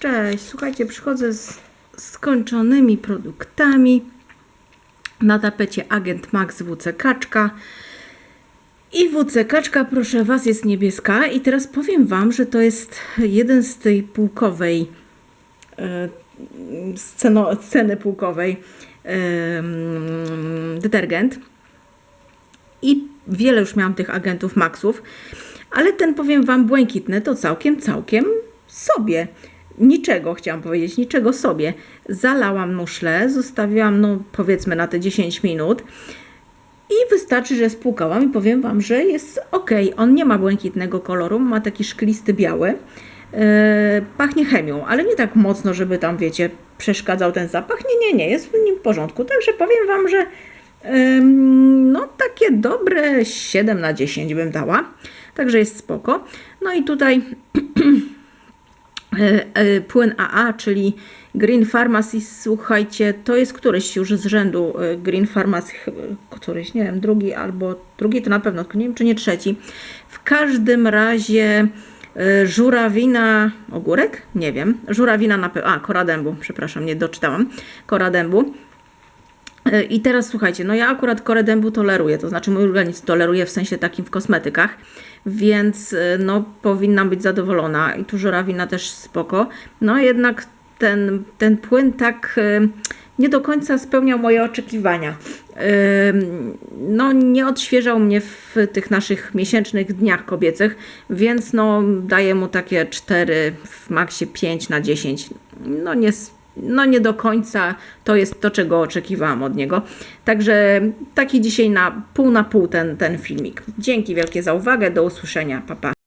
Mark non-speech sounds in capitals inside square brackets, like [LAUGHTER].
Cześć, słuchajcie, przychodzę z skończonymi produktami. Na tapecie agent Max WC Kaczka. I WC Kaczka, proszę Was, jest niebieska. I teraz powiem Wam, że to jest jeden z tej półkowej e, sceno, sceny półkowej detergent. I wiele już miałam tych agentów Maxów, ale ten powiem Wam błękitny to całkiem, całkiem sobie. Niczego chciałam powiedzieć, niczego sobie. Zalałam muszlę, zostawiłam no powiedzmy na te 10 minut i wystarczy, że spłukałam i powiem Wam, że jest ok. On nie ma błękitnego koloru, ma taki szklisty biały. E, pachnie chemią, ale nie tak mocno, żeby tam, wiecie, przeszkadzał ten zapach. Nie, nie, nie, jest w nim w porządku. Także powiem Wam, że no takie dobre 7 na 10 bym dała. Także jest spoko. No i tutaj [CLEARS THROAT] płyn AA, czyli Green Pharmacy, słuchajcie, to jest któryś już z rzędu e, Green Pharmacy, któryś, nie wiem, drugi albo drugi to na pewno, nie wiem czy nie trzeci. W każdym razie e, żurawina, ogórek? Nie wiem, żurawina na pewno, a kora dębu, przepraszam, nie doczytałam, kora dębu. E, I teraz słuchajcie, no ja akurat korę dębu toleruję, to znaczy mój organizm toleruje w sensie takim w kosmetykach, więc e, no powinnam być zadowolona i tu żurawina też spoko. No jednak ten, ten płyn tak e, nie do końca spełniał moje oczekiwania. E, No nie odświeżał mnie w tych naszych miesięcznych dniach kobiecych, więc no daję mu takie 4, w maksie 5 na 10. No nie no nie do końca to jest to, czego oczekiwałam od niego. Także taki dzisiaj na pół na pół ten, ten filmik. Dzięki wielkie za uwagę, do usłyszenia, pa pa.